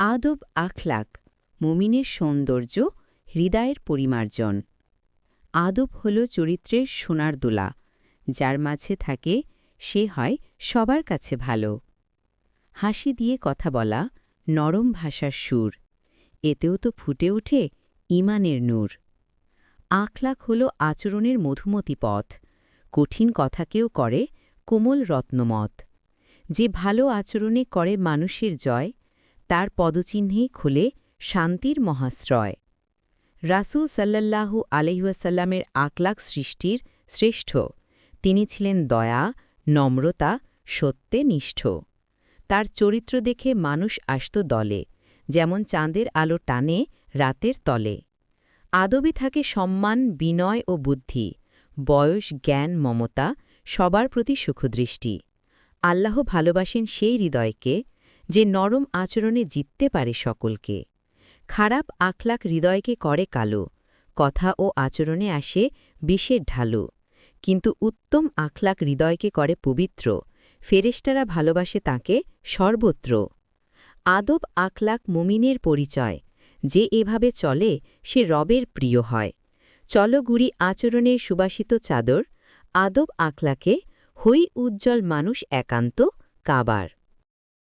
আদব, আখলাক, মুমিনের সৌন্দর্য, হৃদয়ের পরিমার্জন। আদব হল চরিত্রের সোনার দোলা, যার মাঝে থাকে, সে হয় সবার কাছে ভালো। হাসি দিয়ে কথা বলা, নরম ভাষার সুর, এতেও তো ফুটে ওঠে ইমানের নূর। আখলাক হল আচরণের মধুমতি পথ, কঠিন কথাকেও করে কোমল রত্নমত। যে ভালো আচরণে করে মানুষের জয় তার পদচিহ্নেই খোলে শান্তির মহাশ্রয়। রাসূল সাল্লাল্লাহু আলহিউসাল্লামের আকলাক সৃষ্টির শ্রেষ্ঠ। তিনি ছিলেন দয়া, নম্রতা, সত্যে নিষ্ঠ। তার চরিত্র দেখে মানুষ আসত দলে, যেমন চাঁদের আলো টানে রাতের তলে। আদবে থাকে সম্মান, বিনয় ও বুদ্ধি, বয়স, জ্ঞান, মমতা, সবার প্রতি সুখদৃষ্টি। আল্লাহ ভালোবাসেন সেই হৃদয়কে যে নরম আচরণে জিততে পারে সকলকে। খারাপ আখলাক হৃদয়কে করে কালো, কথা ও আচরণে আসে বিষের ঢালু। কিন্তু উত্তম আখলাক হৃদয়কে করে পবিত্র ফেরেস্তারা ভালোবাসে তাকে সর্বত্র। আদব আখলাক মুমিনের পরিচয়, যে এভাবে চলে সে রবের প্রিয় হয়। চলগুড়ি আচরণের সুবাসিত চাদর, আদব আখলাকে হই উজ্জ্বল মানুষ একান্ত কাবার।